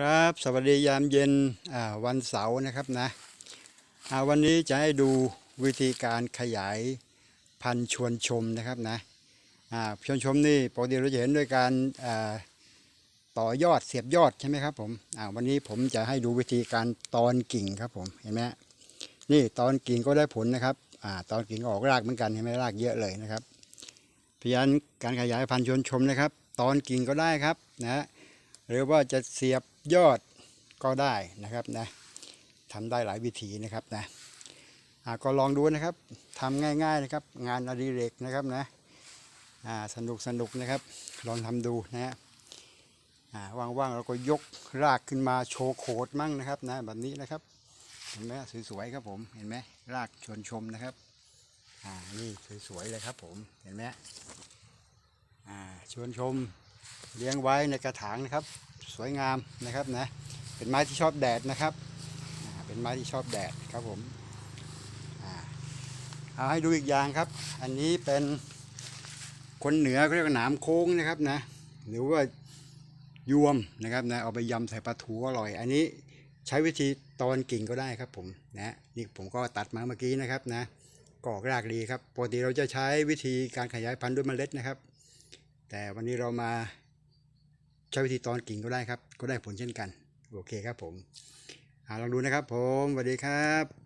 ครับสวัสดียามเย็นวันเสาร์นะครับนะวันนี้จะให้ดูวิธีการขยายพันธุ์ชวนชมนะครับนะชวนชมนี่ปกติเราจะเห็นด้วยการต่อยอดเสียบยอดใช่ไหมครับผมวันนี้ผมจะให้ดูวิธีการตอนกิ่งครับผมเห็นไหมนี่ตอนกิ่งก็ได้ผลนะครับอตอนกิ่งออกรากเหมือนกันเห็นไหมรากเยอะเลยนะครับเพราะฉะนั้นการขยายพันธุ์ชวนชมนะครับ ตอนกิ่งก็ได้ครับนะ หรือว่าจะเสียบยอดก็ได้นะครับนะทำได้หลายวิธีนะครับนะอ่าก็ลองดูนะครับทำง่ายๆนะครับ งานอดิเรกนะครับนะสนุกสนุกนะครับ ลองทำดูนะฮะว่างๆเราก็ยกรากขึ้นมาโชว์โขดมั่งนะครับนะแบบนี้นะครับเห็นไหมสวยๆครับผมเห็นไหมรากชวนชมนะครับอ่านี่สวยๆเลยครับผมเห็นไหมอ่าชวนชม เลี้ยงไว้ในกระถางนะครับ สวยงามนะครับนะเป็นไม้ที่ชอบแดดนะครับเป็นไม้ที่ชอบแดดครับผมเอาให้ดูอีกอย่างครับ อันนี้เป็นคนเหนือเขาเรียกว่าหนามโค้งนะครับนะหรือว่ายวมนะครับนะเอาไปยำใส่ปลาทูอร่อย อันนี้ใช้วิธีตอนกิ่งก็ได้ครับผมนะนี่ผมก็ตัดมาเมื่อกี้นะครับนะกอกรากดีครับปกติเราจะใช้วิธีการขยายพันธุ์ด้วยเมล็ดนะครับ แต่วันนี้เรามา ใช้วิธีตอนกิ่งก็ได้ครับ ก็ได้ผลเช่นกัน โอเคครับผมลองดูนะครับผมสวัสดีครับ